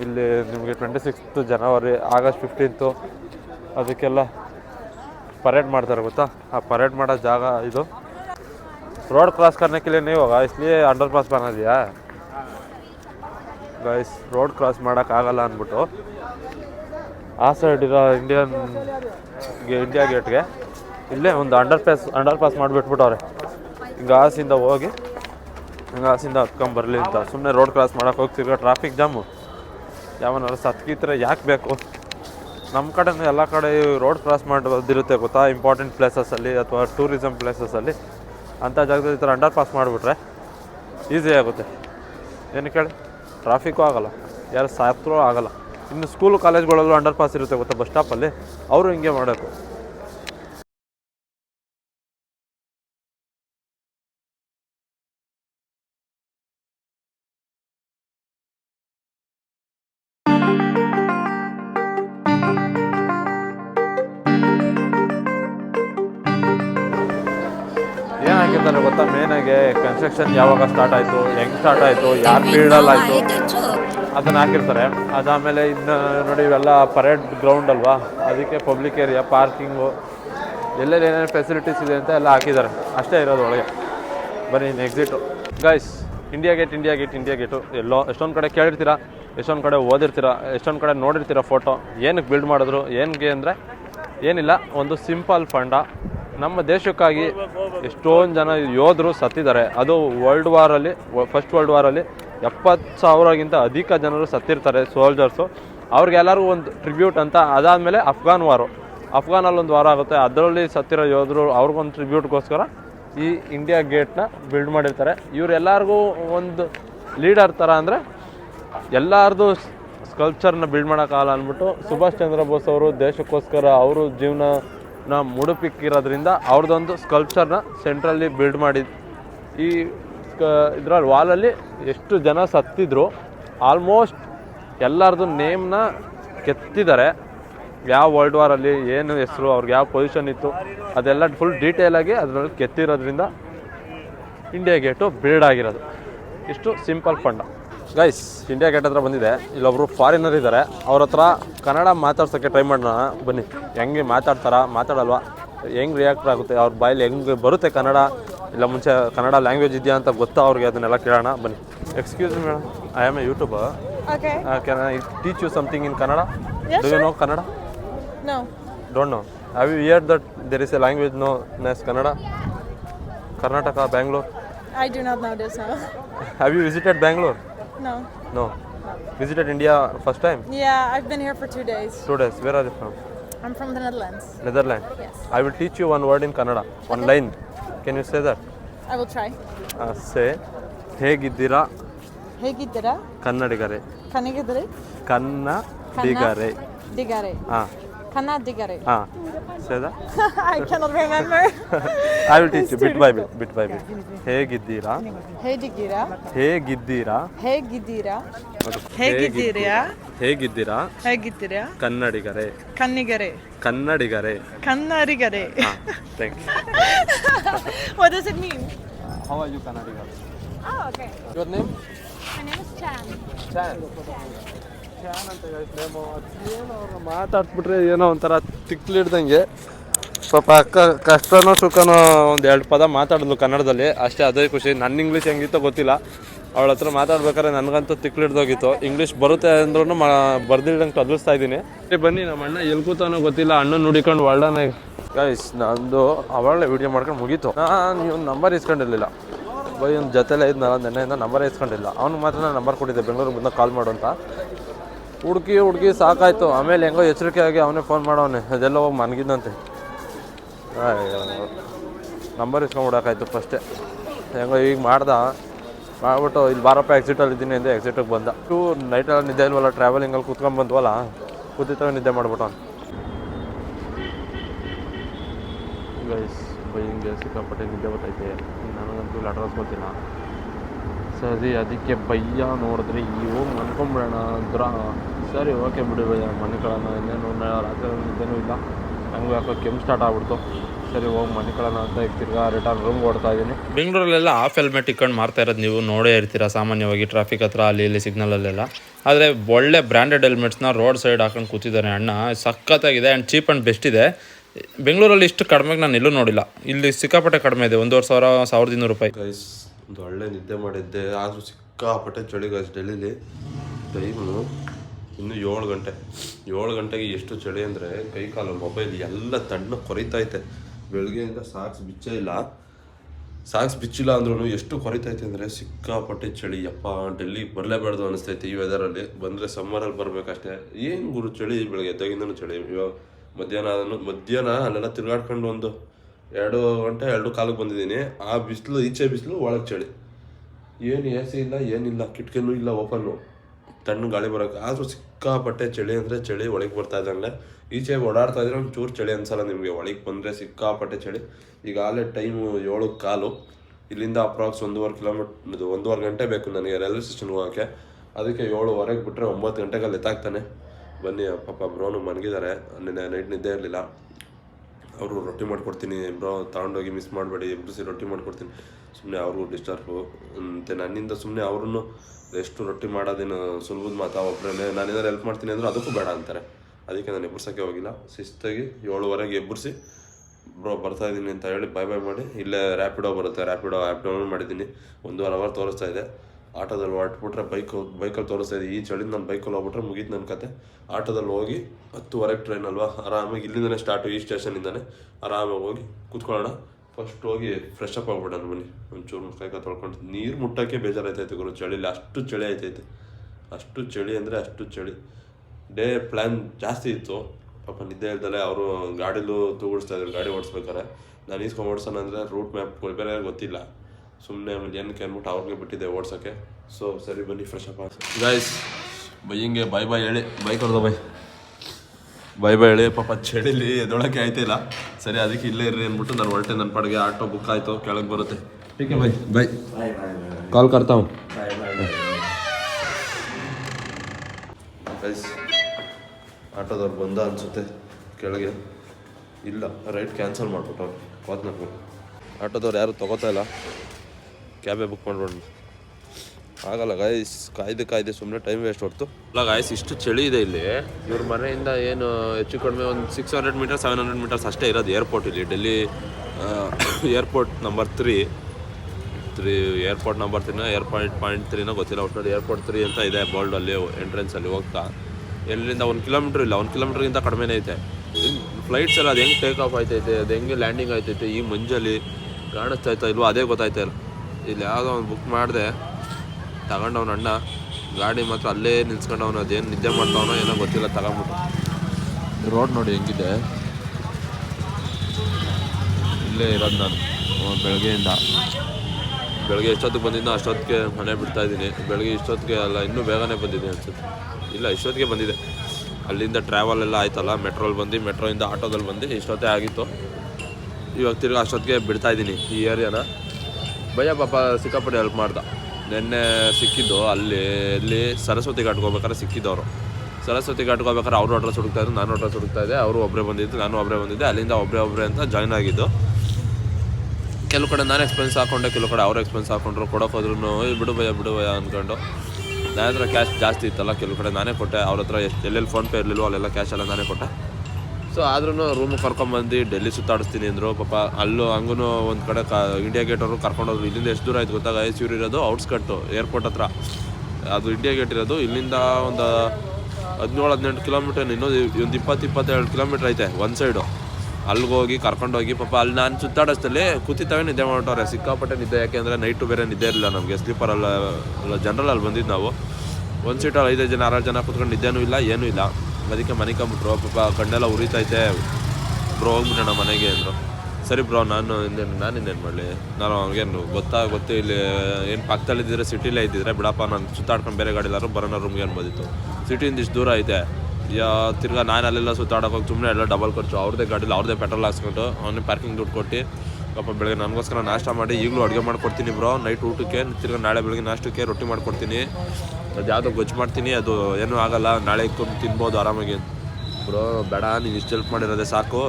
[SPEAKER 1] ಇಲ್ಲಿ ನಿಮಗೆ ಟ್ವೆಂಟಿ ಸಿಕ್ಸ್ತ್ ಜನವರಿ ಆಗಸ್ಟ್ ಫಿಫ್ಟೀನ್ತು ಅದಕ್ಕೆಲ್ಲ ಪರೇಡ್ ಮಾಡ್ತಾರೆ ಗೊತ್ತಾ? ಆ ಪರೇಡ್ ಮಾಡೋ ಜಾಗ ಇದು. ರೋಡ್ ಕ್ರಾಸ್ ಕರ್ನಕ್ಕಿಲ್ಲ ಇವಾಗ ಇಸ್ಲಿ ಅಂಡರ್ ಪಾಸ್ ಬಂದಿದೆಯಾ ಗಾಯ್ಸ್ ರೋಡ್ ಕ್ರಾಸ್ ಮಾಡೋಕ್ಕಾಗಲ್ಲ ಅಂದ್ಬಿಟ್ಟು ಆ ಸೈಡ್ ಇರೋ ಇಂಡಿಯನ್ ಇಂಡಿಯಾ ಗೇಟ್ಗೆ ಇಲ್ಲೇ ಒಂದು ಅಂಡರ್ ಪಾಸ್ ಅಂಡರ್ ಪಾಸ್ ಮಾಡಿಬಿಟ್ಬಿಟ್ಟವ್ರೆ. ಹಿಂಗೆ ಆಸಿಂದ ಹೋಗಿ, ಹಿಂಗೆ ಆಸಿಂದ ಹತ್ಕೊಂಬರ್ಲಿ ಅಂತ. ಸುಮ್ಮನೆ ರೋಡ್ ಕ್ರಾಸ್ ಮಾಡೋಕ್ಕೆ ಹೋಗ್ತಿರ್ಗೋ ಟ್ರಾಫಿಕ್ ಜಾಮು ಯಾವನಾರು ಸತ್ಕಿತ್ರೆ ಯಾಕೆ ಬೇಕು? ನಮ್ಮ ಕಡೆನೂ ಎಲ್ಲ ಕಡೆ ರೋಡ್ ಕ್ರಾಸ್ ಮಾಡೋದಿರುತ್ತೆ ಗೊತ್ತಾ? ಇಂಪಾರ್ಟೆಂಟ್ ಪ್ಲೇಸಸಲ್ಲಿ ಅಥವಾ ಟೂರಿಸಮ್ ಪ್ಲೇಸಸಲ್ಲಿ ಅಂಥ ಜಾಗದಲ್ಲಿ ಈ ಥರ ಅಂಡರ್ ಪಾಸ್ ಮಾಡಿಬಿಟ್ರೆ ಈಸಿ ಆಗುತ್ತೆ. ಏನು ಕೇಳಿ? ಟ್ರಾಫಿಕ್ಕು ಆಗಲ್ಲ. ಯಾರು ಸಾತ್ರೂ ಆಗಲ್ಲ. ಇನ್ನು ಸ್ಕೂಲು ಕಾಲೇಜ್ಗಳಲ್ಲೂ ಅಂಡರ್ ಪಾಸ್ ಇರುತ್ತೆ ಗೊತ್ತಾ ಬಸ್ ಸ್ಟಾಪಲ್ಲಿ ಅವರು ಹಿಂಗೆ ಮಾಡಬೇಕು. ಹಾಕಿರ್ತಾರೆ ಗೊತ್ತಾ ಮೇನಾಗೆ ಕನ್ಸ್ಟ್ರಕ್ಷನ್ ಯಾವಾಗ ಸ್ಟಾರ್ಟ್ ಆಯ್ತು ಹೆಂಗೆ ಸ್ಟಾರ್ಟ್ ಆಯಿತು ಯಾರು ಅಲ್ಲಿ ಆಯ್ತು ಅದನ್ನ ಹಾಕಿರ್ತಾರೆ. ಅದಾದಮೇಲೆ ಇನ್ನು ನೋಡಿ ಇವೆಲ್ಲ ಪರೇಡ್ ಗ್ರೌಂಡ್ ಅಲ್ವಾ ಅದಕ್ಕೆ ಪಬ್ಲಿಕ್ ಏರಿಯಾ ಪಾರ್ಕಿಂಗು ಎಲ್ಲೆಲ್ಲಿ ಏನೇನು ಫೆಸಿಲಿಟೀಸ್ ಇದೆ ಅಂತ ಎಲ್ಲ ಹಾಕಿದ್ದಾರೆ. ಅಷ್ಟೇ ಇರೋದು ಒಳಗೆ. ಬನ್ನಿ exit guys India Gate India Gate India Gate ಎಲ್ಲೋ ಎಷ್ಟೊಂದು ಕಡೆ ಕೇಳಿರ್ತೀರಾ ಎಷ್ಟೊಂದು ಕಡೆ ಓದಿರ್ತೀರಾ ಎಷ್ಟೊಂದು ಕಡೆ ನೋಡಿರ್ತೀರ ಫೋಟೋ ಏನಕ್ಕೆ ಬಿಲ್ಡ್ ಮಾಡಿದ್ರು ಏನಕ್ಕೆ ಅಂದರೆ ಏನಿಲ್ಲ ಒಂದು ಸಿಂಪಲ್ ಫಂಡ ನಮ್ಮ ದೇಶಕ್ಕಾಗಿ ಎಷ್ಟೊಂದು ಜನ ಯೋಧರು ಸತ್ತಿದ್ದಾರೆ. ಅದು ವರ್ಲ್ಡ್ ವಾರಲ್ಲಿ ಫಸ್ಟ್ ವರ್ಲ್ಡ್ ವಾರಲ್ಲಿ ಎಪ್ಪತ್ತು ಸಾವಿರಗಿಂತ ಅಧಿಕ ಜನರು ಸತ್ತಿರ್ತಾರೆ ಸೋಲ್ಜರ್ಸು ಅವ್ರಿಗೆಲ್ಲರಿಗೂ ಒಂದು ಟ್ರಿಬ್ಯೂಟ್ ಅಂತ, ಅದಾದಮೇಲೆ ಅಫ್ಘಾನ್ ವಾರು ಅಫ್ಘಾನಲ್ಲಿ ಒಂದು ವಾರ ಆಗುತ್ತೆ. ಅದರಲ್ಲಿ ಸತ್ತಿರೋ ಯೋಧರು ಅವ್ರಿಗೊಂದು ಟ್ರಿಬ್ಯೂಟ್ಗೋಸ್ಕರ ಈ ಇಂಡಿಯಾ ಗೇಟ್ನ ಬಿಲ್ಡ್ ಮಾಡಿರ್ತಾರೆ. ಇವರೆಲ್ಲರಿಗೂ ಒಂದು ಲೀಡರ್ ಥರ ಅಂದರೆ ಎಲ್ಲರದು ಸ್ಕಲ್ಪ್ಚರ್ನ ಬಿಲ್ಡ್ ಮಾಡೋಕ್ಕಾಗಲ್ಲ ಅಂದ್ಬಿಟ್ಟು ಸುಭಾಷ್ ಚಂದ್ರ ಬೋಸ್ ಅವರು ದೇಶಕ್ಕೋಸ್ಕರ ಅವರು ಜೀವನನ ಮುಡುಪಿಕ್ಕಿರೋದ್ರಿಂದ ಅವ್ರದ್ದೊಂದು ಸ್ಕಲ್ಪ್ಚರ್ನ ಸೆಂಟ್ರಲ್ಲಿ ಬಿಲ್ಡ್ ಮಾಡಿ ಈ ಇದ್ರಲ್ಲಿ ವಾಲಲ್ಲಿ ಎಷ್ಟು ಜನ ಸತ್ತಿದ್ರು ಆಲ್ಮೋಸ್ಟ್ ಎಲ್ಲರದು ನೇಮ್ನ ಕೆತ್ತಿದ್ದಾರೆ. ಯಾವ ವರ್ಲ್ಡ್ ವಾರಲ್ಲಿ ಏನು ಹೆಸರು, ಅವ್ರಿಗೆ ಯಾವ ಪೊಸಿಷನ್ ಇತ್ತು, ಅದೆಲ್ಲ ಫುಲ್ ಡೀಟೇಲಾಗಿ ಅದರಲ್ಲಿ ಕೆತ್ತಿರೋದ್ರಿಂದ ಇಂಡಿಯಾ ಗೇಟು ಬಿಲ್ಡ್ ಆಗಿರೋದು. ಇಷ್ಟು ಸಿಂಪಲ್ ಫಂಡ ಗೈಸ್ ಇಂಡಿಯಾ ಗೇಟ್ ಹತ್ರ ಬಂದಿದೆ. ಇಲ್ಲೊಬ್ರು ಫಾರಿನರ್ ಇದ್ದಾರೆ ಅವ್ರ ಹತ್ರ ಕನ್ನಡ ಮಾತಾಡ್ಸೋಕ್ಕೆ ಟ್ರೈ ಮಾಡೋಣ ಬನ್ನಿ. ಹೆಂಗೆ ಮಾತಾಡ್ತಾರ? ಮಾತಾಡಲ್ವಾ? ಹೆಂಗೆ ರಿಯಾಕ್ಟ್ ಆಗುತ್ತೆ? ಅವ್ರ ಬಾಯಲ್ಲಿ ಹೆಂಗೆ ಬರುತ್ತೆ ಕನ್ನಡ? ಇಲ್ಲ ಮುಂಚೆ ಕನ್ನಡ ಲ್ಯಾಂಗ್ವೇಜ್ ಇದೆಯಾ ಅಂತ ಗೊತ್ತಾ ಅವ್ರಿಗೆ? ಅದನ್ನೆಲ್ಲ ಕೇಳೋಣ. ಬನ್ನಿ. Excuse me madam I am a YouTuber
[SPEAKER 3] Okay.
[SPEAKER 1] Can I teach you something
[SPEAKER 3] in
[SPEAKER 1] Kannada do you know
[SPEAKER 3] Kannada.
[SPEAKER 1] Don't know I you hear that there is a language known as Kannada Karnataka Bangalore
[SPEAKER 3] I don't know this.
[SPEAKER 1] Have you visited Bangalore
[SPEAKER 3] no.
[SPEAKER 1] No. Visited India first time?
[SPEAKER 3] Yeah, I've been here for two days.
[SPEAKER 1] Two days. Where are you from?
[SPEAKER 3] I'm from the Netherlands.
[SPEAKER 1] Netherlands.
[SPEAKER 3] Yes.
[SPEAKER 1] I will teach you one word in Kannada. One line. Can you say that?
[SPEAKER 3] I will try.
[SPEAKER 1] Uh, say ಹೇಗಿದ್ದೀರಾ
[SPEAKER 3] ಹೇಗಿದ್ದೀರಾ
[SPEAKER 1] ಕನ್ನಡಿಗರೇ
[SPEAKER 3] ಕನ್ನಗಿದ್ರಿ
[SPEAKER 1] ಕನ್ನಡಿಗರೇ
[SPEAKER 3] ದಿಗರೆ
[SPEAKER 1] ಹಾಂ
[SPEAKER 3] ಕನ್ನಡಿಗರೆ.
[SPEAKER 1] ಹಾಂ ಸದಾ?
[SPEAKER 3] I I remember
[SPEAKER 1] I will teach you bit by bit bit by bit ಹೇಗಿದ್ದೀರಾ?
[SPEAKER 3] ಹೇಗಿದ್ದೀರಾ?
[SPEAKER 1] ಹೇಗಿದ್ದೀರಾ?
[SPEAKER 3] ಹೇಗಿದ್ದೀರಾ? ಹೇಗಿದ್ದೀರಾ?
[SPEAKER 1] ಹೇಗಿದ್ದೀರಾ?
[SPEAKER 3] ಹೇಗಿದ್ದೀರಾ?
[SPEAKER 1] ಕನ್ನಡಿಗರೇ.
[SPEAKER 3] ಕನ್ನಿಗರೆ
[SPEAKER 1] ಕನ್ನಡಿಗರೇ.
[SPEAKER 3] ಕನ್ನಡಿಗರೆ.
[SPEAKER 1] Thank you
[SPEAKER 3] what does it mean?
[SPEAKER 1] How are you ಕನ್ನಡಿಗರೇ?
[SPEAKER 3] Oh, okay.
[SPEAKER 1] Your name
[SPEAKER 3] My name is Chan.
[SPEAKER 1] Chan Chan ಅಂತ ಮಾತಾಡ್ಬಿಟ್ರೆ ಏನೋ ಒಂಥರ ತಿಕ್ಲಿಡ್ದಂಗೆ. ಪಾಪ ಅಕ್ಕ, ಕಷ್ಟನೋ ಸುಖನೋ ಒಂದು ಎರಡು ಪದ ಮಾತಾಡಿದ್ಲು ಕನ್ನಡದಲ್ಲಿ. ಅಷ್ಟೇ ಅದೇ ಖುಷಿ. ನನ್ನ ಇಂಗ್ಲೀಷ್ ಹೆಂಗಿತ್ತೋ ಗೊತ್ತಿಲ್ಲ. ಅವಳ ಹತ್ರ ಮಾತಾಡ್ಬೇಕಾದ್ರೆ ನನಗಂತೂ ತಿಕ್ಲಿಡ್ದೋಗಿತ್ತು. ಇಂಗ್ಲೀಷ್ ಬರುತ್ತೆ ಅಂದ್ರೂ ಮಾ, ಬರ್ದಿಲ್ದಂಗೆ ಕದಲಿಸ್ತಾ ಇದ್ದೀನಿ. ಬನ್ನಿ, ನಮ್ಮ ಅಣ್ಣ ಎಲ್ಲಿ ಕೂತಾನೋ ಗೊತ್ತಿಲ್ಲ. ಅಣ್ಣ ನುಡಿಕೊಂಡು ಒಳ್ಳೆ ಗೈಸ್ ನಂದು ಅವಳ ವಿಡಿಯೋ ಮಾಡ್ಕೊಂಡು ಮುಗೀತು. ನಾನು ಇವ್ನ ನಂಬರ್ ಇಸ್ಕೊಂಡಿರಲಿಲ್ಲ. ಬೈ, ಇವ್ನ ಜೊತೆಲೇ ಇದ್ನಲ್ಲ, ನೆನ್ನೆಯಿಂದ ನಂಬರ್ ಇಸ್ಕೊಂಡಿಲ್ಲ. ಅವ್ನಿಗೆ ಮಾತ್ರ ನಾನು ನಂಬರ್ ಕೊಟ್ಟಿದ್ದೆ. ಬೆಂಗಳೂರಿಗೆ ಬಂದಾಗ ಕಾಲ್ ಮಾಡು ಅಂತ. ಹುಡುಕಿ ಹುಡುಕಿ ಸಾಕಾಯ್ತು. ಆಮೇಲೆ ಹೆಂಗೋ ಎಚ್ಚರಿಕೆ ಆಗಿ ಅವನೇ ಫೋನ್ ಮಾಡೋನೆ ಅದೆಲ್ಲ ಹೋಗಿ ಮನಗಿದ್ದಂತೆ. ನಂಬರ್ ಇಸ್ಕೊಂಬಿಡೋಕ್ಕಾಯ್ತು ಫಸ್ಟೇ ಹೆಂಗೋ ಈಗ ಮಾಡ್ದ. ಮಾಡ್ಬಿಟ್ಟು ಇಲ್ಲಿ ಬಾರಪ್ಪ ಎಕ್ಸಿಟಲ್ಲಿ ಇದ್ದೀನಿ ಅಂದರೆ ಎಕ್ಸಿಟಿಗೆ ಬಂದ. ಟೂ ನೈಟೆಲ್ಲ ನಿದ್ದೆ ಇಲ್ವಲ್ಲ ಟ್ರಾವೆಲಿಂಗಲ್ಲಿ ಕೂತ್ಕೊಂಡು ಬಂದ್ವಲ್ಲ ಕೂತಿತ್ತ ನಿದ್ದೆ ಮಾಡ್ಬಿಟ್ಟು ಗೈಸ್ ಬೈಯಿಂಗೆ ಸಿಕ್ಕಾಪಟ್ಟೆ ನಿದ್ದೆ ಬರ್ತೈತೆ ನನಗಂತೂ ಅಡ್ರೆಸ್ ಗೊತ್ತಿಲ್ಲ. ಸರಿ ಅದಕ್ಕೆ ಭಯ ನೋಡಿದ್ರೆ ಇವು ಮನ್ಕೊಂಬಿಡೋಣ ಅಂದ್ರ ಸರಿ ಓಕೆ ಬಿಡು ಮನ್ಕೊಳ್ಳೋಣ ಇನ್ನೇನು ರಾತ್ರಿ ನಿದ್ದೆನೂ ಇಲ್ಲ. ನನಗೂ ಯಾಕೋ ಕೆಮ್ಮು ಸ್ಟಾರ್ಟ್ ಆಗ್ಬಿಡ್ತು. ಸರಿ ಹೋಗಿ ಮನ್ಕೊಳ್ಳೋಣ ಅಂತ ಈಗ ತಿರ್ಗಾ ರಿಟರ್ನ್ ರೂಮ್ ಓಡ್ತಾ ಇದ್ದೀನಿ
[SPEAKER 4] ಬೆಂಗಳೂರಲ್ಲೆಲ್ಲ ಆಫ್ ಹೆಲ್ಮೆಟ್ ಇಟ್ಕೊಂಡು ಮಾರ್ತಾ ಇರೋದು ನೀವು ನೋಡೇ ಇರ್ತೀರಾ ಸಾಮಾನ್ಯವಾಗಿ ಟ್ರಾಫಿಕ್ ಹತ್ರ ಅಲ್ಲಿ ಇಲ್ಲಿ ಸಿಗ್ನಲಲ್ಲೆಲ್ಲ ಆದರೆ ಒಳ್ಳೆ ಬ್ರ್ಯಾಂಡೆಡ್ ಹೆಲ್ಮೆಟ್ಸ್ನ ರೋಡ್ ಸೈಡ್ ಹಾಕೊಂಡು ಕೂತಿದ್ದಾರೆ ಅಣ್ಣ. ಸಖತ್ತಾಗಿದೆ ಆ್ಯಂಡ್ ಚೀಪ್ ಆ್ಯಂಡ್ ಬೆಸ್ಟ್ ಇದೆ. ಬೆಂಗಳೂರಲ್ಲಿ ಇಷ್ಟು ಕಡಿಮೆಗೆ ನಾನು ಎಲ್ಲೂ ನೋಡಿಲ್ಲ. ಇಲ್ಲಿ ಸಿಕ್ಕಾಪಟ್ಟೆ ಕಡಿಮೆ ಇದೆ. ಒಂದೂವರೆ ಸಾವಿರ ಸಾವಿರದ ಇನ್ನೂರು ರೂಪಾಯಿ.
[SPEAKER 1] ಗೈಸ್ ಒಂದು ಒಳ್ಳೆ ನಿದ್ದೆ ಮಾಡಿದ್ದೆ. ಆದರೂ ಸಿಕ್ಕಾಪಟ್ಟೆ ಚಳಿ ಗೈಸ್ ಡೆಲ್ಲಿಲಿ. ಟೈಮು ಇನ್ನು ಏಳು ಗಂಟೆ. ಏಳು ಗಂಟೆಗೆ ಎಷ್ಟು ಚಳಿ ಅಂದರೆ ಕೈ ಕಾಲು, ಮೊಬೈಲ್ ಎಲ್ಲ ತಣ್ಣ ಕೊರಿತೈತೆ ಬೆಳಗ್ಗೆಯಿಂದ ಸಾಕ್ಸ್ ಬಿಚ್ಚೇ ಇಲ್ಲ. ಸಾಕ್ಸ್ ಬಿಚ್ಚಿಲ್ಲ ಅಂದ್ರೂ ಎಷ್ಟು ಕೊರಿತೈತೆ ಅಂದರೆ ಸಿಕ್ಕಾಪಟ್ಟೆ ಚಳಿ. ಅಪ್ಪ ಡೆಲ್ಲಿಗೆ ಬರಲೇಬಾರ್ದು ಅನಿಸ್ತೈತೆ ಈ ವೆದರಲ್ಲಿ ಬಂದರೆ ಸಮ್ಮರಲ್ಲಿ ಬರಬೇಕಷ್ಟೇ. ಏನು ಗುರು ಚಳಿ ಬೆಳಗ್ಗೆ ಎದ್ದಾಗಿಂದನೂ ಚಳಿ. ಇವಾಗ ಮಧ್ಯಾಹ್ನ ಮಧ್ಯಾಹ್ನ ಅಲ್ಲೆಲ್ಲ ತಿರುಗಾಡ್ಕೊಂಡು ಒಂದು ಎರಡು ಗಂಟೆ, ಎರಡು ಕಾಲಕ್ಕೆ ಬಂದಿದ್ದೀನಿ. ಆ ಬಿಸಿಲು, ಈಚೆ ಬಿಸಿಲು, ಒಳಗೆ ಚಳಿ. ಏನು ಎ ಸಿ ಇಲ್ಲ, ಏನಿಲ್ಲ, ಕಿಟಕಿನೂ ಇಲ್ಲ ಓಪನ್ನು ತಣ್ಣು ಗಾಳಿ ಬರೋಕೆ. ಆದರೂ ಸಿಕ್ಕಾಪಟ್ಟೆ ಚಳಿ ಅಂದರೆ ಚಳಿ, ಒಳಗೆ ಬರ್ತಾ ಇದ್ದಂಗೆ ಈಚೆ ಓಡಾಡ್ತಾ ಇದ್ರೆ ಒಂದು ಚೂರು ಚಳಿ ಅನ್ಸಲ್ಲ ನಿಮಗೆ. ಒಳಗೆ ಬಂದರೆ ಸಿಕ್ಕಾಪಟ್ಟೆ ಚಳಿ. ಈಗ ಆಲೇ ಟೈಮು ಏಳು ಕಾಲು. ಇಲ್ಲಿಂದ ಅಪ್ರಾಕ್ಸ್ ಒಂದೂವರೆ ಕಿಲೋಮೀಟ್ರ್ ಇದು ಒಂದೂವರೆ ಗಂಟೆ ಬೇಕು ನನಗೆ ರೈಲ್ವೆ ಸ್ಟೇಷನ್ಗೆ ಹೋಗೋಕ್ಕೆ. ಅದಕ್ಕೆ ಏಳುವರೆಗೆ ಬಿಟ್ಟರೆ ಒಂಬತ್ತು ಗಂಟೆಗೆ ಅಲ್ಲಿ ಎತ್ತಾಗ್ತಾನೆ ಬನ್ನಿ ಪಾಪ ಬ್ರೋನು ಮನಗಿದ್ದಾರೆ. ನಿನ್ನೆ ನೈಟ್ ನಿದ್ದೆ ಇರಲಿಲ್ಲ. ಅವರು ರೊಟ್ಟಿ ಮಾಡಿಕೊಡ್ತೀನಿ, ಬ್ರೋ, ತಗೊಂಡೋಗಿ ಮಿಸ್ ಮಾಡಬೇಡಿ, ಎಬ್ಬಿಸಿ ರೊಟ್ಟಿ ಮಾಡಿಕೊಡ್ತೀನಿ. ಸುಮ್ಮನೆ ಅವ್ರಿಗೂ ಡಿಸ್ಟರ್ಬು ಮತ್ತು ನನ್ನಿಂದ ಸುಮ್ಮನೆ ಅವ್ರನ್ನು ಎಷ್ಟು ರೊಟ್ಟಿ ಮಾಡೋದೇನು ಸುಲಭದ ಮಾತಾ ಒಬ್ಬರೇ ನಾನು ಏನಾದ್ರು ಹೆಲ್ಪ್ ಮಾಡ್ತೀನಿ ಅಂದ್ರೆ ಅದಕ್ಕೂ ಬೇಡ ಅಂತಾರೆ. ಅದಕ್ಕೆ ನಾನು ಎಬ್ಬರ್ಸೋಕ್ಕೆ ಹೋಗಿಲ್ಲ. ಶಿಸ್ತಾಗಿ ಏಳುವರೆಗೆ ಎಬ್ಬರಿಸಿ ಬ್ರೋ, ಬರ್ತಾ ಇದ್ದೀನಿ ಅಂತ ಹೇಳಿ ಬೈ ಬೈ ಮಾಡಿ, ಇಲ್ಲೇ ರ್ಯಾಪಿಡೋ ಬರುತ್ತೆ. ರ್ಯಾಪಿಡೋ ಆ್ಯಪ್ ಡೌನ್ಲೋಡ್ ಮಾಡಿದ್ದೀನಿ. ಒಂದು ಅವರ್ ತೋರಿಸ್ತಾ ಇದೆ. ಆಟೋದಲ್ಲಿ ಹೊರಟ್ಬಿಟ್ರೆ ಬೈಕ್ ಬೈಕಲ್ಲಿ ತೋರಿಸ್ತಾ ಇದೆ ಈ ಚಳಿ ನಾನು ಬೈಕಲ್ಲಿ ಹೋಗ್ಬಿಟ್ರೆ ಮುಗೀತು ನನ್ನ ಕತೆ. ಆಟೋದಲ್ಲಿ ಹೋಗಿ ಹತ್ತುವರೆಗೆ ಟ್ರೈನ್ ಅಲ್ವಾ? ಆರಾಮಾಗಿ ಇಲ್ಲಿಂದಲೇ ಸ್ಟಾರ್ಟು ಈ ಸ್ಟೇಷನಿಂದನೇ ಆರಾಮಾಗಿ ಹೋಗಿ ಕೂತ್ಕೊಳ್ಳೋಣ. ಫಸ್ಟ್ ಹೋಗಿ ಫ್ರೆಶ್ ಅಪ್ ಆಗ್ಬಿಡೋಣ ಬನ್ನಿ. ಒಂಚೂರು ಚೂರು ಕಾಲು ತೊಳ್ಕೊಂಡು. ನೀರು ಮುಟ್ಟೋಕ್ಕೆ ಬೇಜಾರಾಯ್ತೈತೆ ಗುರು. ಚಳಿಲಿ ಅಷ್ಟು ಚಳಿ ಆಯ್ತೈತೆ. ಅಷ್ಟು ಚಳಿ ಅಂದರೆ ಅಷ್ಟು ಚಳಿ. ಡೇ ಪ್ಲ್ಯಾನ್ ಜಾಸ್ತಿ ಇತ್ತು. ಪಾಪ ನಿದ್ದೆ ಇಲ್ದಲೆ ಅವರು ಗಾಡಿಲೂ ತೂಗಿಸ್ತಾ ಇದ್ರು. ಗಾಡಿ ಓಡಿಸ್ಬೇಕಾರೆ ನಾನು ಈಸ್ಕೊಂಡು ಓಡಿಸೋಣ ಅಂದರೆ ರೂಟ್ ಮ್ಯಾಪ್ ಬೇರೆ ಗೊತ್ತಿಲ್ಲ. ಸುಮ್ಮನೆ ಆಮೇಲೆ ಏನಕ್ಕೆ ಅಂದ್ಬಿಟ್ಟು ಅವ್ರಿಗೆ ಬಿಟ್ಟಿದ್ದೆ ಓಡ್ಸೋಕ್ಕೆ. ಸೊ ಸರಿ ಬನ್ನಿ ಫ್ರೆಶ್ ಅಪ್ ಗಾಯ್ಸ್ ಬೈಯಿಂಗೆ ಬಾಯ್ ಬಾಯ್ ಹೇಳಿ. ಬೈ ಕೊಡ್ದ ಬೈ ಬೈ ಬೈ ಹೇಳಿ. ಪಾಪ ಚಳಿಲಿ ಎದೊಳಕ್ಕೆ ಆಯ್ತಿಲ್ಲ ಸರಿ ಅದಕ್ಕೆ ಇಲ್ಲೇ ಇರ್ರಿ ಅಂದ್ಬಿಟ್ಟು ನಾನು ಹೊರಟೆ ನನ್ನ ಪಾಡಿಗೆ ಆಟೋ ಬುಕ್ ಆಯಿತು ಕೆಳಗೆ ಬರುತ್ತೆ. ಟೀಕೆ ಬೈ ಬೈ ಕಾಲ್ ಕರ್ತಾ ಹೂँ ಗೈಸ್ ಆಟೋದವ್ರು ಬಂದ ಅನ್ಸುತ್ತೆ ಕೆಳಗೆ. ಇಲ್ಲ ರೈಟ್ ಕ್ಯಾನ್ಸಲ್ ಮಾಡ್ಬಿಟ್ಟವ್ರು. ಹೋದ್ನಪ್ಪ. ಆಟೋದವ್ರು ಯಾರು ತಗೋತಾ ಇಲ್ಲ. ಕ್ಯಾಬೇ ಬುಕ್ ಮಾಡ್ಬೋದು ಆಗಲ್ಲ ಗಾಯ್ಸ್ ಕಾಯ್ದೆ ಕಾಯ್ದೆ ಸುಮ್ಮನೆ ಟೈಮ್ ವೇಸ್ಟ್ ಹೊರ್ತು ಅಲ್ಲ ಗಾಯ್ಸ್ ಇಷ್ಟು ಚಳಿ ಇದೆ ಇಲ್ಲಿ. ಇವ್ರ ಮನೆಯಿಂದ ಏನು ಹೆಚ್ಚು ಕಡಿಮೆ ಒಂದು six hundred metre seven hundred metres ಅಷ್ಟೇ ಇರೋದು ಏರ್ಪೋರ್ಟ್ ಇಲ್ಲಿ. Delhi airport number three three airport number ತ್ರೀನ ಏರ್ಪಾಯಿಂಟ್ point ತ್ರೀನೋ ಗೊತ್ತಿಲ್ಲ. ಒಟ್ಟು ಏರ್ಪೋರ್ಟ್ ತ್ರೀ ಅಂತ ಇದೆ ಬೋರ್ಡಲ್ಲಿ ಎಂಟ್ರೆನ್ಸಲ್ಲಿ ಹೋಗ್ತಾ. ಎಲ್ಲಿಂದ ಒಂದು ಕಿಲೋಮೀಟ್ರ್ ಇಲ್ಲ, ಒಂದು ಕಿಲೋಮೀಟ್ರ್ಗಿಂತ ಕಡಿಮೆ ಐತೆ. ಫ್ಲೈಟ್ಸ್ ಎಲ್ಲ ಅದು ಹೆಂಗೆ ಟೇಕ್ ಆಫ್ ಆಯ್ತೈತೆ, ಅದು ಹೆಂಗೆ ಲ್ಯಾಂಡಿಂಗ್ ಆಯ್ತೈತೆ, ಈ ಮಂಜಲ್ಲಿ ಕಾಣಿಸ್ತಾ ಇಲ್ವೋ, ಅದೇ ಗೊತ್ತಾಯ್ತಾ ಇಲ್ಲ. ಇಲ್ಲಿ ಯಾವುದೋ ಒಂದು ಬುಕ್ ಮಾಡಿದೆ, ತಗೊಂಡವ್ನ ಅಣ್ಣ, ಗಾಡಿ ಮಾತ್ರ ಅಲ್ಲೇ ನಿಲ್ಸ್ಕೊಂಡವನು, ಅದೇನು ನಿದ್ದೆ ಮಾಡ್ತಾವನೋ ಏನೋ ಗೊತ್ತಿಲ್ಲ ತಗೊಂಬಿಟ್ಟು ರೋಡ್ ನೋಡಿ ಹೆಂಗಿದೆ. ಇಲ್ಲೇ ಇರೋದು ನಾನು ಬೆಳಗ್ಗೆಯಿಂದ. ಬೆಳಗ್ಗೆ ಎಷ್ಟೊತ್ತಿಗೆ ಬಂದಿದ್ದೋ ಅಷ್ಟೊತ್ತಿಗೆ ಮನೆ ಬಿಡ್ತಾ ಇದ್ದೀನಿ. ಬೆಳಗ್ಗೆ ಇಷ್ಟೊತ್ತಿಗೆ ಅಲ್ಲ, ಇನ್ನೂ ಬೇಗನೆ ಬಂದಿದೆ ಅನ್ಸುತ್ತೆ. ಇಲ್ಲ, ಇಷ್ಟೊತ್ತಿಗೆ ಬಂದಿದೆ. ಅಲ್ಲಿಂದ ಟ್ರಾವೆಲ್ ಎಲ್ಲ ಆಯ್ತಲ್ಲ, ಮೆಟ್ರೋಲ್ ಬಂದು, ಮೆಟ್ರೋಯಿಂದ ಆಟೋದಲ್ಲಿ ಬಂದು, ಇಷ್ಟೊತ್ತೇ ಆಗಿತ್ತು. ಇವಾಗ ತಿರ್ಗಿ ಅಷ್ಟೊತ್ತಿಗೆ ಬಿಡ್ತಾ ಇದ್ದೀನಿ ಈ ಏರಿಯಾನ ಭಯ ಪಾಪ ಸಿಕ್ಕಾಪಟ್ಟೆ ಹೆಲ್ಪ್ ಮಾಡ್ದ. ನಿನ್ನೆ ಸಿಕ್ಕಿದ್ದು ಅಲ್ಲಿ, ಇಲ್ಲಿ ಸರಸ್ವತಿ ಘಾಟ್ಗೆ ಸಿಕ್ಕಿದ್ದು ಸಿಕ್ಕಿದ್ದವರು ಸರಸ್ವತಿ ಘಾಟ್ಗೆ ಅವರು ಅಡ್ರೆಸ್ ಹುಡುಕ್ತಾ ನಾನು ಅಡ್ರೆಸ್ ಹುಡುಕ್ತಾ ಇದ್ದೆ, ಅವರು ಒಬ್ಬರೇ ಬಂದಿದ್ದು ನಾನು ಒಬ್ಬರೇ ಬಂದಿದ್ದೆ, ಅಲ್ಲಿಂದ ಒಬ್ಬರೇ ಒಬ್ಬರೇ ಅಂತ ಜಾಯ್ನ್ ಆಗಿದ್ದು. ಕೆಲವು ಕಡೆ ನಾನು ಎಕ್ಸ್ಪೆನ್ಸ್ ಹಾಕೊಂಡೆ, ಕೆಲವು ಕಡೆ ಅವ್ರು ಎಕ್ಸ್ಪೆನ್ಸ್ ಹಾಕೊಂಡ್ರು, ಕೊಡೋಕೆ ಹೋದ್ರು ಬಿಡು ಭಯ ಬಿಡು ಭಯ ಅಂದ್ಕೊಂಡು ನನ್ನ ಹತ್ರ ಕ್ಯಾಶ್ ಜಾಸ್ತಿ ಇತ್ತಲ್ಲ, ಕೆಲವು ಕಡೆ ನಾನೇ ಕೊಟ್ಟೆ, ಅವ್ರ ಹತ್ರ ಎಷ್ಟು, ಎಲ್ಲೆಲ್ಲಿ ಫೋನ್ಪೇ ಇರಲಿಲ್ವೋ, ಅಲ್ಲೆಲ್ಲ ಕ್ಯಾಶ್ ಎಲ್ಲ ನಾನೇ ಕೊಟ್ಟೆ. ಸೊ ಆದ್ರೂ ರೂಮಿಗೆ ಕರ್ಕೊಂಬಂದು ಡೆಲ್ಲಿ ಸುತ್ತಾಡಿಸ್ತೀನಿ ಅಂದರು. ಪಾಪ ಅಲ್ಲೂ ಹಂಗೂ ಒಂದು ಕಡೆ ಕ ಇಂಡಿಯಾ ಗೇಟ್ ಅವರು ಕರ್ಕೊಂಡೋದ್ರು. ಇಲ್ಲಿಂದ ಎಷ್ಟು ದೂರ ಆಯ್ತು ಗೊತ್ತಾಗ? ಐ ಇವ್ರು ಇರೋದು ಔಟ್ಸ್ಕಟ್ಟು ಏರ್ಪೋರ್ಟ್ ಹತ್ರ. ಅದು ಇಂಡಿಯಾ ಗೇಟ್ ಇರೋದು. ಇಲ್ಲಿಂದ ಒಂದು ಹದಿನೇಳು ಹದಿನೆಂಟು ಕಿಲೋಮೀಟರ್ ಇನ್ನೊಂದು ಒಂದು ಇಪ್ಪತ್ತು, ಇಪ್ಪತ್ತೆರಡು ಕಿಲೋಮೀಟ್ರ್ ಐತೆ, ಒಂದು ಸೈಡು ಅಲ್ಲಿಗೆ ಹೋಗಿ ಕರ್ಕೊಂಡೋಗಿ ಪಾಪ ಅಲ್ಲಿ ನಾನು ಸುತ್ತಾಡೋಷ್ಟಲ್ಲಿ ಕೂತಿದ್ದಾವೆ ನಿದ್ದೆ ಮಾಡ್ತಾರೆ ಸಿಕ್ಕಾಪಟ್ಟೆ ನಿದ್ದೆ. ಯಾಕೆಂದರೆ ನೈಟು ಬೇರೆ ನಿದ್ದೆ ಇರಲಿಲ್ಲ ನಮಗೆ. ಅಲ್ಲ ಜನರಲ್ ಬಂದಿದ್ದು ನಾವು. ಒಂದು ಸೀಟಲ್ಲಿ ಐದೈದು ಜನ ಆರಾರು ಜನ ಕೂತ್ಕೊಂಡು ನಿದ್ದೆನೂ ಇಲ್ಲ, ಏನೂ ಇಲ್ಲ. ಅದಕ್ಕೆ ಮನೆ ಕಂಬಿಟ್ರು. ಪಾಪ ಕಣ್ಣೆಲ್ಲ ಉರಿತೈತೆ. ಬ್ರೋ ಹೋಗ್ಬಿಟ್ಟಣ ಮನೆಗೆ ಅಂದರು. ಸರಿ ಬ್ರೋ, ನಾನು ಇನ್ನೇನು ನಾನು ಇನ್ನೇನು ಮಾಡಲಿ? ನಾನು ಅವ್ನಿಗೇನು ಗೊತ್ತಾ, ಗೊತ್ತು ಇಲ್ಲಿ, ಏನು ಪಕ್ಕದಲ್ಲಿದ್ದರೆ ಸಿಟಿಲೇ ಇದ್ದಿದ್ರೆ ಬಿಡಪ್ಪ, ನಾನು ಸುತ್ತಾಡ್ಕೊಂಡು ಬೇರೆ ಗಾಡಿ ಎಲ್ಲರೂ ಬರೋಣ ರೂಮ್ಗೆ ಅನ್ಬೋದಿತ್ತು. ಸಿಟಿಯಿಂದ ಇಷ್ಟು ದೂರ ಐತೆ. ಯಾ, ತಿರ್ಗಾ ನಾನು ಅಲ್ಲೆಲ್ಲ ಸುತ್ತಾಡೋಕೆ ಸುಮ್ಮನೆ ಎಲ್ಲ ಡಬಲ್ ಖರ್ಚು ಅವ್ರದ್ದೇ ಗಾಡೀಲಿ ಅವ್ರದೇ ಪೆಟ್ರೋಲ್ ಹಾಕ್ಸ್ಕೊಂಡು ಅವನೇ ಪಾರ್ಕಿಂಗ್ ದುಡ್ಡು ಕೊಟ್ಟು ಪಾಪ ಬೆಳಗ್ಗೆ ನನಗೋಸ್ಕರ ನಾಷ್ಟ ಮಾಡಿ ಈಗಲೂ ಅಡುಗೆ ಮಾಡ್ಕೊಡ್ತೀನಿ ಬ್ರೋ ನೈಟ್ ಊಟಕ್ಕೆ, ತಿರ್ಗಿ ನಾಳೆ ಬೆಳಗ್ಗೆ ನಾಷ್ಟಕ್ಕೆ ರೊಟ್ಟಿ ಮಾಡ್ಕೊಡ್ತೀನಿ. ಅದು ಯಾವುದೋ ಗೊಜ್ಜು ಮಾಡ್ತೀನಿ, ಅದು ಏನೂ ಆಗಲ್ಲ. ನಾಳೆ ಇಕ್ಕೊಂಡು ತಿನ್ಬೋದು ಆರಾಮಾಗಿ. ಬ್ರೋ ಬೇಡ, ನೀನು ಇಷ್ಟು ಹೆಲ್ಪ್ ಮಾಡಿರೋದೇ ಸಾಕು.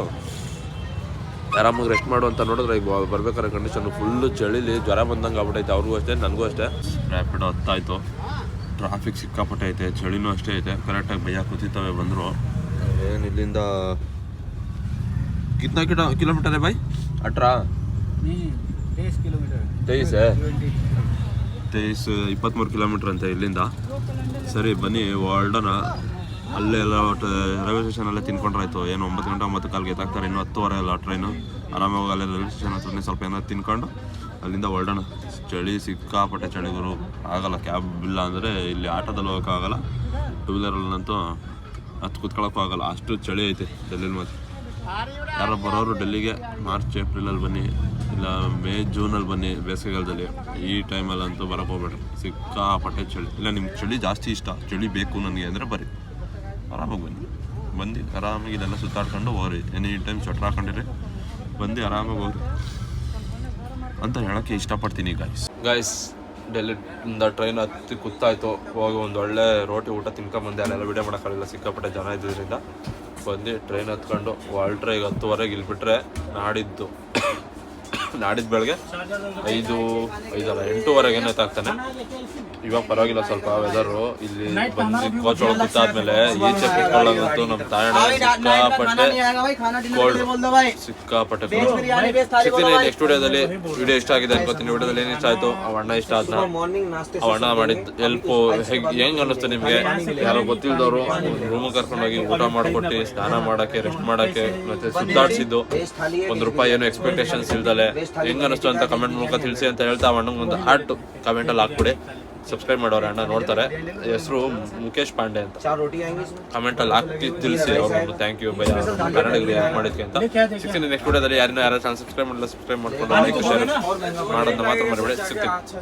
[SPEAKER 1] ಆರಾಮಾಗಿ ರೆಸ್ಟ್ ಮಾಡು ಅಂತ ನೋಡಿದ್ರೆ ಈಗ ಬರ್ಬೇಕಾದ್ರೆ ಕಂಡೀಷನ್ ಫುಲ್ಲು ಚಳಿಲಿ ಜ್ವರ ಬಂದಂಗೆ ಆಗ್ಬಿಟ್ಟೈತೆ ಅವ್ರಿಗೂ ಅಷ್ಟೇ, ನನಗೂ ಅಷ್ಟೇ. ರ್ಯಾಪಿಡ್ ಹತ್ತಾಯಿತು. ಟ್ರಾಫಿಕ್ ಸಿಕ್ಕಾಪಟ್ಟೆ ಐತೆ ಚಳಿನೂ ಅಷ್ಟೇ ಐತೆ. ಕರೆಕ್ಟಾಗಿ ಭಯ ಕೂತಿತ್ತವೆ ಬಂದರು. ಏನು ಇಲ್ಲಿಂದ ಕಿತ್ತ ಕಿಲೋ ಕಿಲೋಮೀಟರೇ ಬಾಯ್? ಅಟ್ರಾ? ತೇಯಿಸ್ ತೇಯಿಸ್? ಇಪ್ಪತ್ತ್ಮೂರು ಕಿಲೋಮೀಟ್ರ್ ಅಂತ ಇಲ್ಲಿಂದ. ಸರಿ ಬನ್ನಿ ಹೊರಡೋಣ ಅಲ್ಲೇ ಎಲ್ಲ ಒಟ್ಟು ರೈಲ್ವೆ ಸ್ಟೇಷನಲ್ಲೇ ತಿನ್ಕೊಂಡ್ರಾಯ್ತು. ಏನು ಒಂಬತ್ತು ಗಂಟೆ ಒಂಬತ್ತು ಕಾಲ್ಗೆ ಎತ್ತಾಕ್ತಾರೆ ಇನ್ನು ಹತ್ತುವರೆ ಅಲ್ಲ ಟ್ರೈನು. ಆರಾಮಾಗಿ ಅಲ್ಲೇ ರೈಲ್ವೆ ಸ್ಟೇಷನ್ ಹತ್ರನೇ ಸ್ವಲ್ಪ ಏನಾದ್ರು ತಿನ್ಕೊಂಡು ಅಲ್ಲಿಂದ ಹೊರಡೋಣ. ಚಳಿ ಸಿಕ್ಕಾಪಟ್ಟೆ ಚಳಿಗುರು ಆಗಲ್ಲ ಕ್ಯಾಬ್ ಇಲ್ಲ ಅಂದರೆ ಇಲ್ಲಿ ಆಟೋದಲ್ಲಿ ಹೋಗೋಕ್ಕಾಗಲ್ಲ. ಟೂ ವೀಲರಲ್ಲಂತೂ ಹತ್ತು ಕೂತ್ಕೊಳ್ಳೋಕ್ಕೂ ಆಗಲ್ಲ. ಅಷ್ಟು ಚಳಿ ಐತೆ ಚಳಿಲಿ ಮಾತ್ರ ಯಾರೋ ಬರೋರು ಡೆಲ್ಲಿಗೆ ಮಾರ್ಚ್, ಏಪ್ರಿಲಲ್ಲಿ ಬನ್ನಿ. ಇಲ್ಲ, ಮೇ, ಜೂನಲ್ಲಿ ಬನ್ನಿ ಬೇಸಿಗೆಗಾಲದಲ್ಲಿ. ಈ ಟೈಮಲ್ಲಂತೂ ಬರೋಕ್ಕೆ ಹೋಗ್ಬೇಡ್ರಿ. ಸಿಕ್ಕಾಪಟ್ಟೆ ಚಳಿ. ಇಲ್ಲ, ನಿಮ್ಗೆ ಚಳಿ ಜಾಸ್ತಿ ಇಷ್ಟ. ಚಳಿ ಬೇಕು ನನಗೆ ಅಂದರೆ ಬರ್ರಿ ಆರಾಮಾಗಿ ಬನ್ನಿ. ಬಂದು ಆರಾಮಾಗಿ ಇಲ್ಲೆಲ್ಲ ಸುತ್ತಾಡ್ಕೊಂಡು ಹೋಗ್ರಿ. ಎನಿ ಟೈಮ್ ಸ್ವೆಟ್ರ್ ಹಾಕೊಂಡಿರಿ. ಬಂದು ಆರಾಮಾಗಿ ಹೋಗ್ರಿ. ಅಂತ ಹೇಳೋಕ್ಕೆ ಇಷ್ಟಪಡ್ತೀನಿ ಗಾಯ್ಸ್ ಗಾಯ್ಸ್ ಡೆಲ್ಲಿಂದ ಟ್ರೈನ್ ಹತ್ತಿ ಕೂತಾಯ್ತು ಹೋಗಿ ಒಂದು ಒಳ್ಳೆ ರೋಟಿ ಊಟ ತಿನ್ಕೊಂಬಂದೆ ಅಲ್ಲೆಲ್ಲ ವಿಡಿಯೋ ಮಾಡೋಕ್ಕಾಗಲಿಲ್ಲ ಸಿಕ್ಕಾಪಟ್ಟೆ ಜನ ಇದ್ದಿದ್ದರಿಂದ ಬಂದು ಟ್ರೈನ್ ಹತ್ಕೊಂಡು ವಾಲ್ಟ್ರೈಗೆ ಹತ್ತುವರೆಗೆ ಇಲ್ಲಿ ಬಿಟ್ಟರೆ ನಾಡಿದ್ದು. ನಾಡಿದ್ದು ಬೆಳಗ್ಗೆ ಐದು, ಐದಲ್ಲ, ಎಂಟೂವರೆಗೆ ಎತ್ತಾಗ್ತಾನೆ ಇವಾಗ ಪರವಾಗಿಲ್ಲ, ಸ್ವಲ್ಪ ವೆದರು ಇಲ್ಲಿ ಬಂದು ಕೋಚ್ ಒಳಗೆ ಕೂತಾದ್ಮೇಲೆ ಈಚೆ ಕೂತ್ಕೊಳ್ಳೋದಂತೂ ನಮ್ಮ ತಾಯಣ್ಣ ಸಿಕ್ಕಾಪಟ್ಟೆ ಕೋಲ್ಡ್ ಸಿಕ್ಕಾಪಟ್ಟೆ. ಸಿಗ್ತೀನಿ ನೆಕ್ಸ್ಟ್ ವಿಡಿಯೋದಲ್ಲಿ ವಿಡಿಯೋ ಇಷ್ಟ ಆಗಿದೆ ಅನ್ಕೋತೀನಿ. ವಿಡಿಯೋದಲ್ಲಿ ಏನು ಇಷ್ಟ ಆಯ್ತು? ಅವ ಅಣ್ಣ ಇಷ್ಟ ಆದ್ನ? ಅವ ಅಣ್ಣ ಮಾಡಿದ್ದು ಹೆಲ್ಪ್ ಹೆಂಗ್ ಹೆಂಗ್ ಅನ್ನಿಸ್ತು ನಿಮಗೆ? ಯಾರೋ ಗೊತ್ತಿಲ್ದವ್ರು ರೂಮ್ ಕರ್ಕೊಂಡೋಗಿ ಊಟ ಮಾಡ್ಕೊಟ್ಟು, ಸ್ನಾನ ಮಾಡೋಕ್ಕೆ ರೆಸ್ಟ್ ಮಾಡೋಕ್ಕೆ ಮತ್ತೆ ಸುತ್ತಾಡ್ಸಿದ್ದು. ಒಂದು ರೂಪಾಯಿ ಏನು ಎಕ್ಸ್ಪೆಕ್ಟೇಷನ್ಸ್ ಇಲ್ದಲೆ. ಹೆಂಗ್ ಅನಿಸ್ತು ಅಂತ ಕಮೆಂಟ್ ಮೂಲಕ ತಿಳಿಸಿ ಅಂತ ಹೇಳ್ತಾ ಅಣ್ಣಂಗೆ ಒಂದು ಹಾರ್ಟ್ ಕಮೆಂಟ್ ಅಲ್ಲಿ ಹಾಕ್ಬಿಡಿ. ಸಬ್ಸ್ಕ್ರೈಬ್ ಮಾಡೋರು ಅಣ್ಣ ನೋಡ್ತಾರೆ. ಹೆಸರು ಮುಖೇಶ್ ಪಾಂಡೆ ಅಂತ. ಕಮೆಂಟ್ ಅಲ್ಲಿ ಹಾಕಿ ತಿಳಿಸಿ ಅವ್ರಿಗೆ ಥ್ಯಾಂಕ್ ಯು ಬೈ ಕನ್ನಡಿಗರು ಯಾಕೆ ಮಾಡಿದ್ಕೆ ಅಂತ. ಸಿಗ್ತೀನಿ ನೆಕ್ಸ್ಟ್ ವಿಡಿಯೋದಲ್ಲಿ ಯಾರು ಚಾನಲ್ ಸಬ್ಸ್ಕ್ರೈಬ್ ಮಾಡಲ್ಲ ಸಬ್ಸ್ಕ್ರೈಬ್ ಮಾಡ್ಕೊಂಡು ಲೈಕ್ ಶೇರ್ ಮಾಡೋದನ್ನ ಮಾತ್ರ ಮರಿಬೇಡಿ. ಸಿಗ್ತೀನಿ.